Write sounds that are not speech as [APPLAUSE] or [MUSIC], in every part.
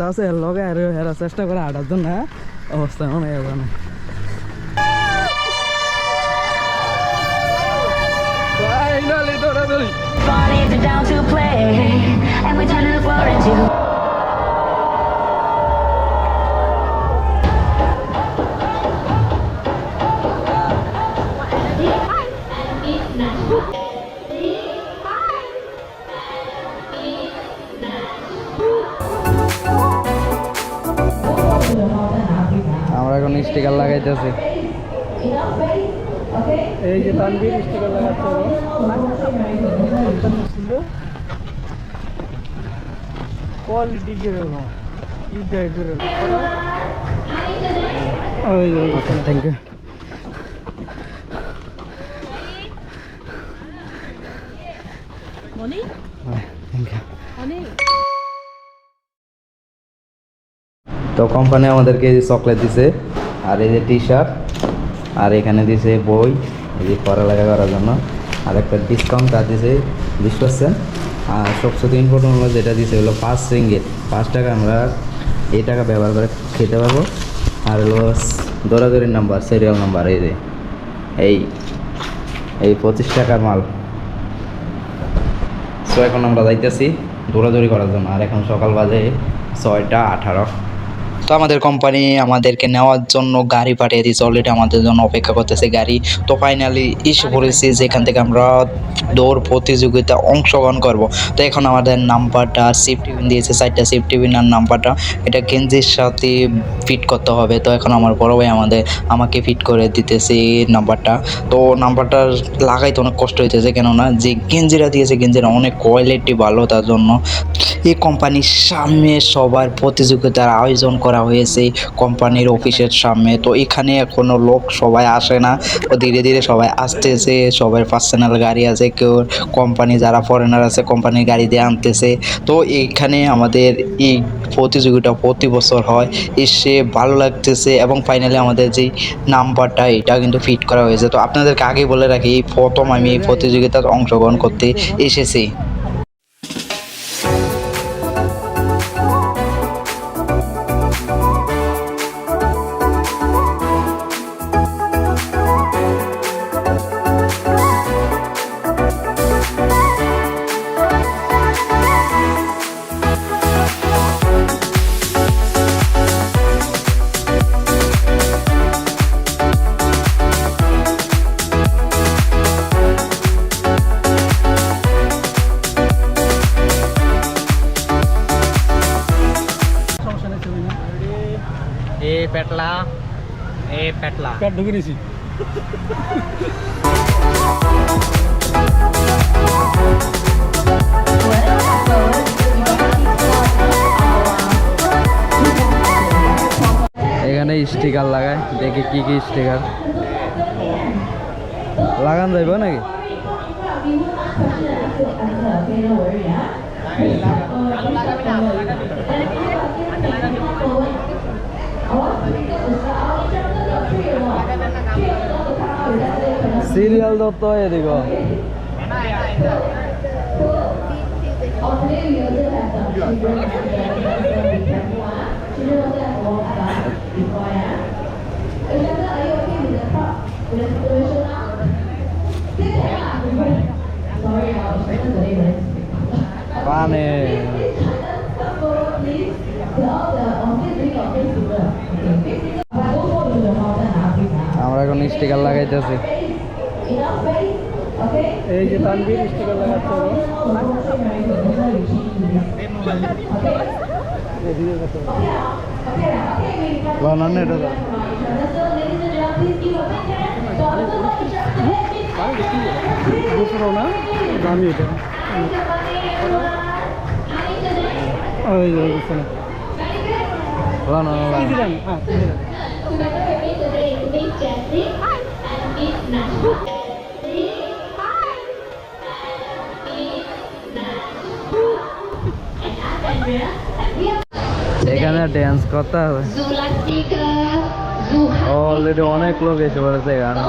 অবস্থা আছে এর লগে আর হেরা চেষ্টা করে আটার জন্য হ্যাঁ? অবস্থা মনে হয় জানে Bodies are down to play, and we turn the floor into. এখন স্টিকার লাগাইতেছি। এই যে তানবীর স্টিকার লাগাচ্ছে কোয়ালিটি কীরকম থ্যাংক ইউ থ্যাংক ইউ তো কোম্পানি আমাদেরকে চকলেট দিছে। আর এই যে টি শার্ট আর এখানে দিছে বই, এই যে পড়ালেখা করার জন্য। আর একটা ডিসকাউন্ট আর দিছে বিশ পার্সেন্ট আর সবচেয়ে ইম্পর্টেন্ট হলো যেটা দিছে হলো পাঁচ রিঙ্গিত পাঁচ টাকা আমরা এই টাকা ব্যবহার করে খেতে পারব। আর হলো দৌড়াদৌড়ির নাম্বার সিরিয়াল নাম্বার এই যে। এই এই পঁচিশ টাকার মাল। সো এখন আমরা যাইতেছি দৌড়াদৌড়ি করার জন্য। আর এখন সকাল বাজে ছয়টা আঠারো। তো আমাদের কোম্পানি আমাদেরকে নেওয়ার জন্য গাড়ি পাঠিয়ে দিয়েছে অলরেডি আমাদের জন্য অপেক্ষা করতেছে গাড়ি। তো ফাইনালি এসে পড়েছি যেখান থেকে আমরা দৌড় প্রতিযোগিতা অংশগ্রহণ করব। তো এখন আমাদের নাম্বারটা সেফটি পিন দিয়েছে চারটা সেফটি পিন আর নাম্বারটা এটা গেঞ্জির সাথে ফিট করতে হবে। তো এখন আমার বড় ভাই আমাদের আমাকে ফিট করে দিতেছে নাম্বারটা তো নাম্বারটা লাগাইতে অনেক কষ্ট হইতেছে কেননা যে গেঞ্জিরা দিয়েছে গেঞ্জিরা অনেক কোয়ালিটি ভালো তার জন্য। এই কোম্পানির সামনে সবার প্রতিযোগিতার আয়োজন করা হয়েছে কোম্পানির অফিসের সামনে। তো এখানে এখনও লোক সবাই আসে না। তো ধীরে ধীরে সবাই আসতেছে, সবার পার্সোনাল গাড়ি আছে, কেউ কোম্পানি যারা ফরেনার আছে কোম্পানির গাড়ি দিয়ে আনতেছে। তো এইখানে আমাদের এই প্রতিযোগিতা প্রতি বছর হয়, এসে ভালো লাগতেছে এবং ফাইনালি আমাদের যেই নাম্বারটা, এটা কিন্তু ফিট করা হয়েছে। তো আপনাদেরকে আগে বলে রাখি প্রথম আমি এই প্রতিযোগিতায় অংশগ্রহণ করতে এসেছি। পেটলা পেট ঢুকে নিছি এখানে স্টিকার লাগায় দেখি কি কি স্টিকার লাগান যাইব নাকি? সিরিয়াল দত্ত এদিক। পানে স্টিকার লাগাইতেছি। এই যে তানবীর স্টিকার লাগাচ্ছে বানান এটা। দুশো না? দামি এটা। ওই দুশো না এখানে ড্যান্স করতে হবে। অলরেডি অনেক লোক এসে পড়েছে এখানে।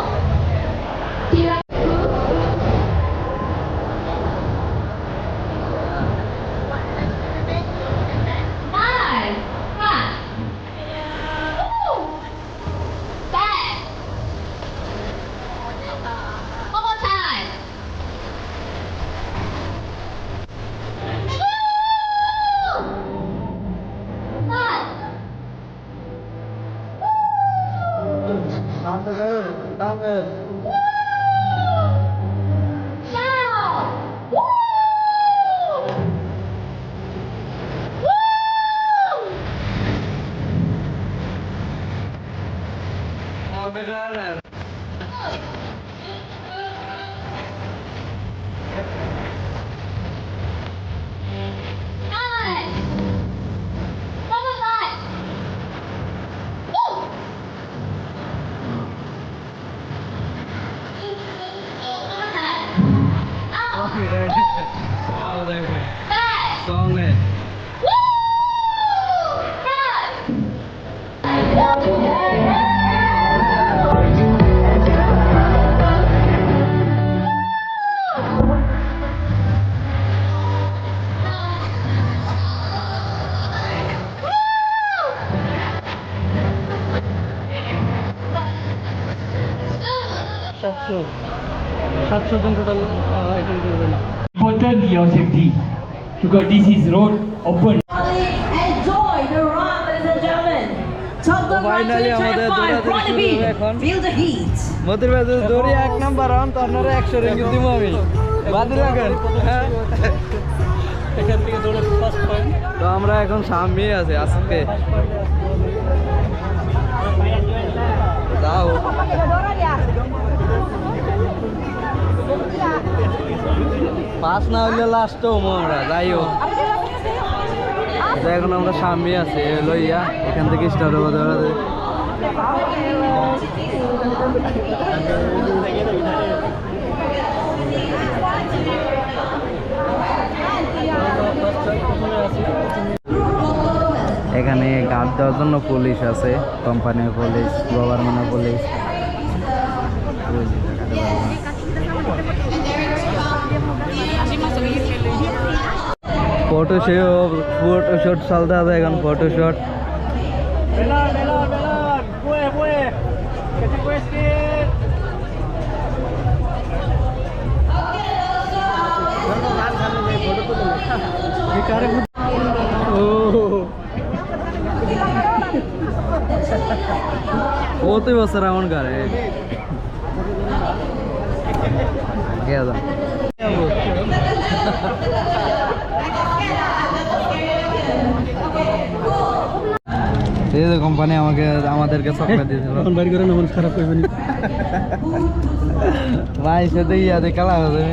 Important your safety because this is road open. Enjoy the run, ladies and gentlemen. Top the run to the আমাদের 25, দৌড়াদৌড়ি front শুরু beat. হবে এখন। Feel the heat. মতির বাজে দৌড়ি এক নাম্বার হন তো আপনারা একশো রেঙ্গি দিব আমি বাদে রাখেন হ্যাঁ। তো আমরা এখন সামনে আছে আজকে যাও পাস না হইলে লাস্ট আমরা যাই হোক এখন আমরা সামনে আছি লইয়া এখান থেকে স্টার্ট হব দৌড়াতে এখানে গার্ড দেওয়ার জন্য পুলিশ আছে কোম্পানির পুলিশ গভর্নমেন্টের পুলিশ ফটো ফটো শুট চলতে আছে এখন ফটো শুট বেলার বেলার বেলার বয়ে বয়ে কেটে বয়েছে কত বছর এমন করে এই যে কোম্পানি আমাকে আমাদেরকে চকলেট দিয়েছিল। বাইর করে না খারাপ করবে না। ভাই সাথে ইয়াতে খেলা হবে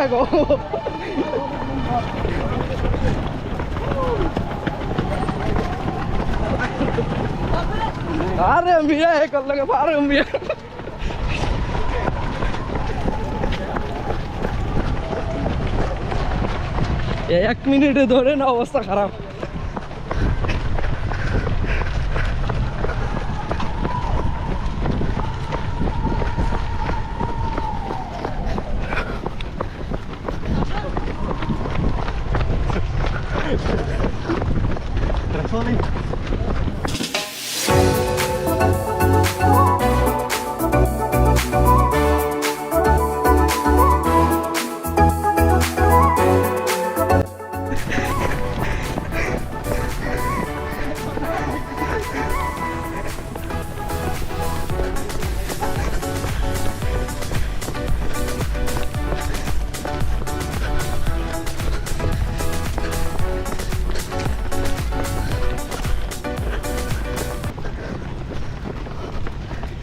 আগো আরে মিয়া এ করলে পারে মিয়া এক মিনিটে ধরে না অবস্থা খারাপ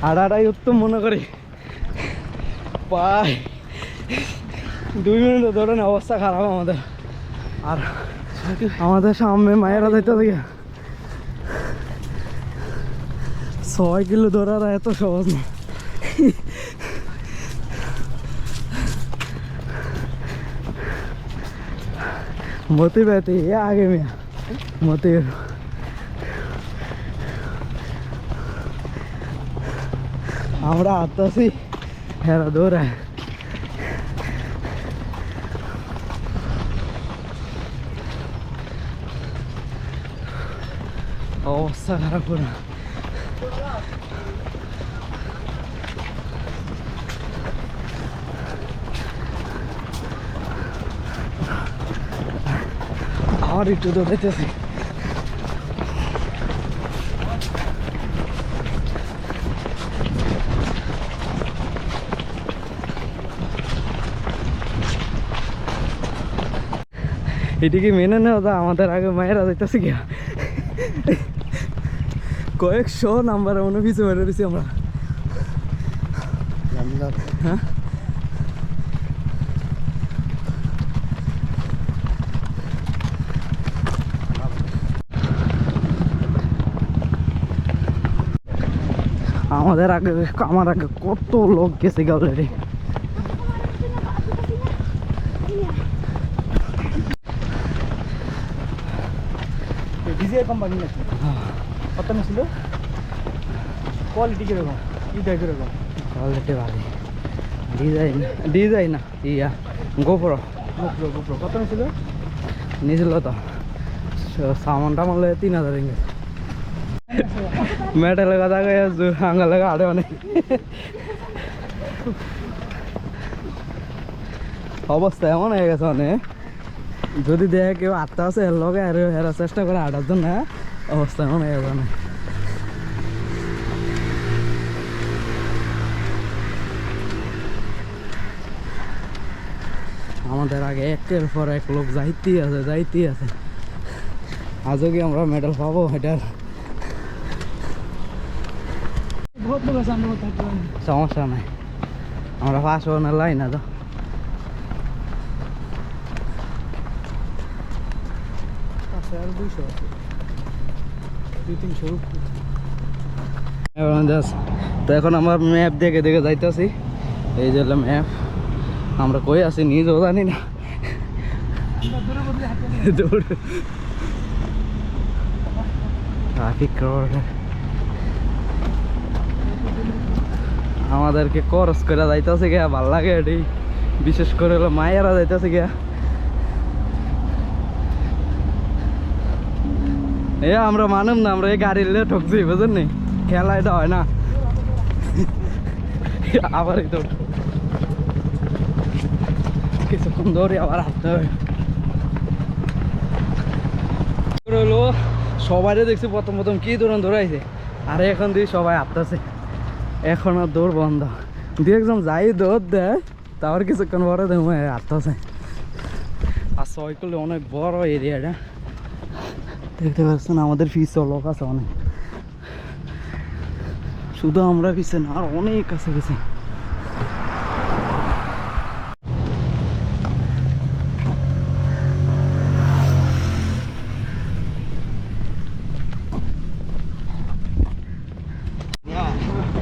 আড়াআড়াই উত্তম মনে করে। পায় দুই মিনিট ধরেন অবস্থা খারাপ আমাদের। আর আমাদের সামনে মায়েরা যাইতে থেকে ছয় কিলো ধরার এত সহজ না। মতি বেটি আগে মেয়া। মতি আমরা আসতেছি হেরা দৌড়ায় অবস্থা খারাপ করে আবার একটু দৌড়াইতেছি এটিকে মেনে নেওয়া তা আমাদের আগে মায়েরা যাইতেছে গিয়া? কয়েকশো নাম্বার মনে পিছু মেরে দিছি আমরা। হ্যাঁ? আমাদের আগে, আমার আগে কত লোক গেছে অলরেডি ডিজিআই কোম্পানি নাকি কত ছিল কোয়ালিটি কীরকম? ইটা কীরকম? কোয়ালিটি ভালো। ডিজাইন ডিজাইন না? ইয়া গোপ্রো গোপ্রো গোপ্রো কত ছিল? নিয়েছিল তো। সামানটা মারলে তিন হাজার ইংরেজ মেটালের কথা কয়ে আঙ্গাল লাগা আড়ে অনেক। অবস্থা এমন হয়ে গেছে অনেক যদি দেখে কেউ আটটা আছে এর লগে আর হেরা চেষ্টা করে আটার জন্য অবস্থা এমন হয়ে গেছে আমাদের আগে একের পর এক লোক যাইতেই আছে যাইতেই আছে। আজও কি আমরা মেডেল পাবো এটার? সমস্যা নাই। আমরা পাঁচ ওয়ানের লাইন তো তিনশো তো এখন আমরা ম্যাপ দেখে দেখে যাইতেছি। এই যে ম্যাপ আমরা কই আছি নিজেও জানি না। ট্রাফিক আমাদেরকে করস করে যাইতেছে গিয়া, ভালো লাগে এটি। বিশেষ করে হলো মায়েরা যাইতেছে গিয়া। এ, আমরা মানুম না, আমরা এই গাড়ি লিয়ে ঠকছি, বুঝেন নি? খেলা এটা হয় না। আবার এই তো কিছুক্ষণ ধরে আবার হাঁটতে হবে হলো সবাই দেখছি প্রথম প্রথম কি দৌড়ান দৌড়াইছে আর এখন দিয়ে সবাই হাঁটতেছে। এখন আর দৌড় বন্ধ। দু একজন যাই দৌড় দেয় তারপর কিছুক্ষণ পরে দেখব হাঁটতেছে। আর ছয় করলে অনেক বড় এরিয়াটা দেখতে পাচ্ছেন, আমাদের পিছও লোক আছে অনেক। শুধু আমরা পিছে না, আর অনেক কাছে গেছে।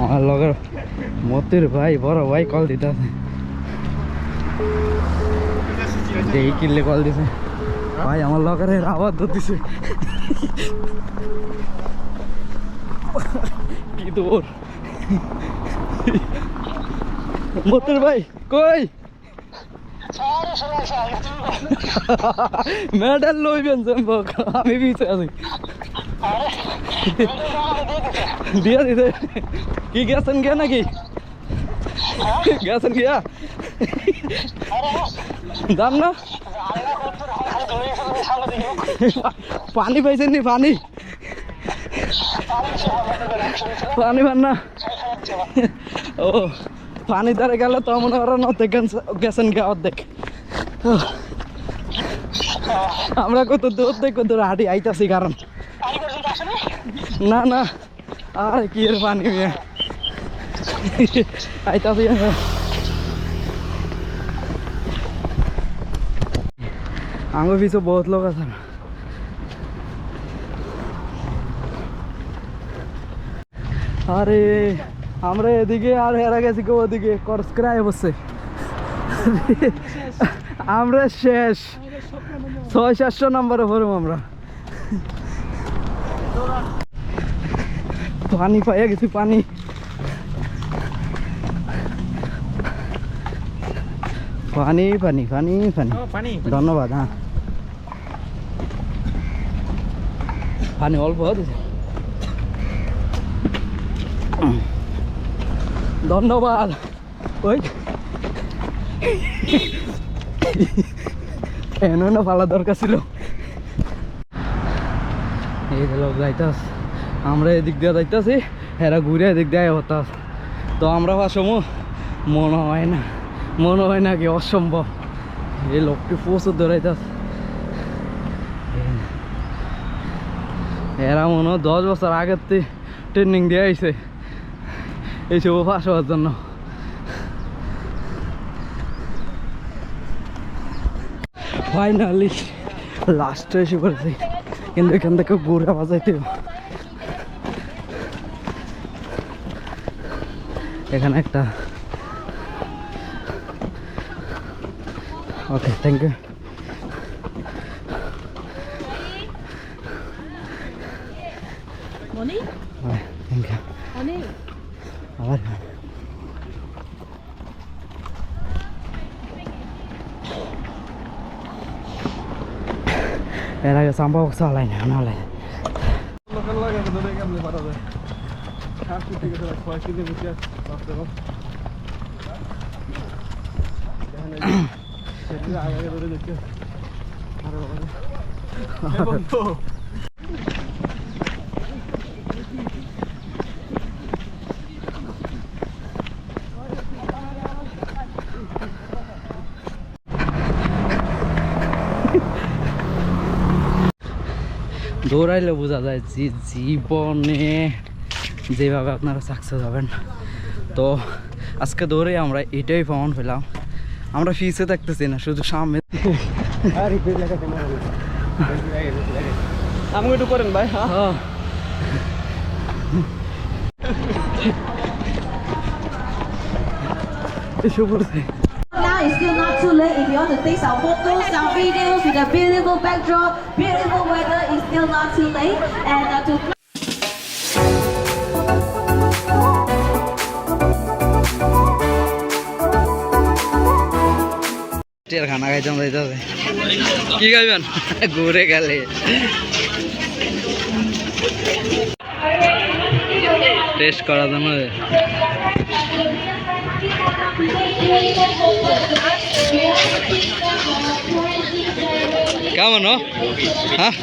আমার লগের মতির ভাই, বড় ভাই কল দিতে আছে এই কিনলে কল দিছে। ভাই আমার লগের আওয়াজ দিছে। কি তোর মতির ভাই কই? মেডেল লইবেন সম্ভব আমি পিছে আছি। দিয়া দিতে কি গেছেন গিয়া নাকি? গেছেন গিয়া যান না? পানি পাইছেন নি পানি? পানি পান না? ও পানি দ্বারা গেলে তো মনে করেন অর্ধেক গেছেন- গেছেন গিয়া অর্ধেক। আমরা কত দূর থেকে কত দূর হাঁটি আইতাছি কারণ। না না আর কি এর পানি মিয়া আইতাছি আমার পিছু বহুত লোক আছে আরে আমরা এদিকে আর হেরা গেছি কেউ ওদিকে করস করে আমরা শেষ। ছয় সাতশো নাম্বারে পড়ব আমরা। পানি পাইয়া গেছি, পানি। পানি পানি পানি পানি পানি ধন্যবাদ হ্যাঁ। পানি অল্প ধন্যবাদ। ওই কেন না পালা দরকার ছিল? এই লোক যাইতাস। আমরা এদিক দিয়ে যাইতাছি এরা ঘুরে এদিক দিয়ে হতাস। তো আমরা ভাসমো মনে হয় না। মনে হয় নাকি অসম্ভব। এই লোকটি প্রচুর দৌড়াইতাস এরা মনে হয় দশ বছর আগের ট্রেনিং দিয়ে আইছে। এইসব পাস হওয়ার জন্য। ফাইনালি লাস্টে এসে পড়েছি। কিন্তু এখান থেকে ঘুরে বাজাইতে এখানে একটা okay thank you thank you আবার এর আগে সাম্বা বক্সা হলাই না নাহলে লোকাল লাগে ধরে কেমনে পারা যায় সাতশো থেকে ধরে ছয় কিলোমিটার রাস্তা কম আগে আগে ধরে দেখতে আরে বাবা রে। এ বন্ধু দৌড়াইলে বোঝা যায় যে জীবনে যেভাবে আপনারা সাকসেস হবেন তো আজকে দৌড়ে আমরা এটাই প্রমাণ পেলাম আমরা ফিসে থাকতেছি না শুধু সামনে আরে বের লাগা কেন আমাকে একটু করেন ভাই হ্যাঁ হ্যাঁ। এসে পড়ছে Now it's still not too late if you want to take some photos, some videos with a beautiful backdrop, beautiful weather. It's still not too late. And uh, to টের খানা খাইতাম যাইতেছে। কি খাইবেন? ঘুরে গেলে। টেস্ট করার জন্য কেমন? হ্যাঁ?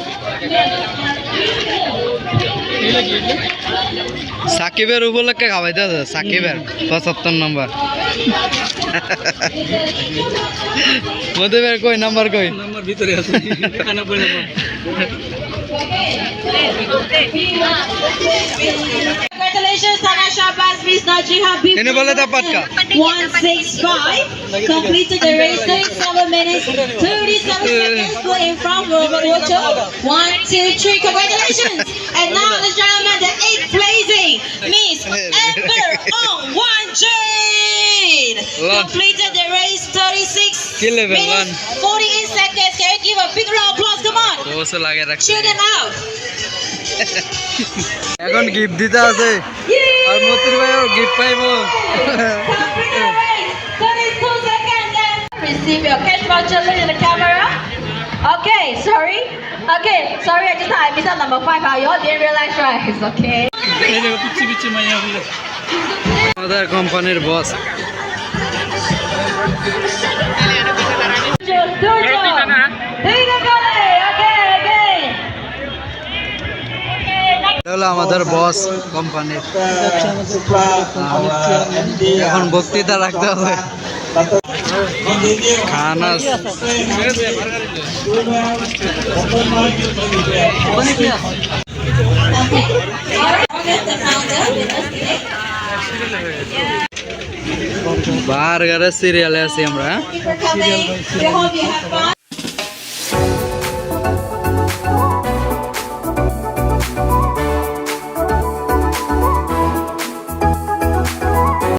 সাকিবের উপলক্ষে খাওয়াইতে সাকিবের পঁচাত্তর নম্বর। [LAUGHS] মধুবের কই নাম্বার কই নাম্বার ভিতরে আছে একানব্বই number congratulations, Tana Shabazz, Miss Najiha এনে বলে দা পাটকা 165 completed the race 37 minutes 37 seconds put in front of Roboto. One, two, three, congratulations! And now, ladies and gentlemen, the eighth placing Miss [LAUGHS] Amber on one Jane Lon. completed the race 36 Kill level, minutes 48 seconds. Can you give a big round of applause? Come on, বসে লাগে রাখছে cheer them out. এখন gift দিতে আছে Yay! আর মতির ভাইও gift পাইবো Complete the race. 32 seconds and receive your cash voucher. Look at the camera. Okay, sorry. Okay, sorry, I just I missed out number five. How you all didn't realize, right? It's okay. এই দেখো পিচ্ছি পিচ্ছি মাইয়া বুঝে আমাদের কোম্পানির বস হলো আমাদের বস কোম্পানির এখন বক্তৃতা রাখতে হবে। খানা বার্গারের সিরিয়ালে আছি আমরা।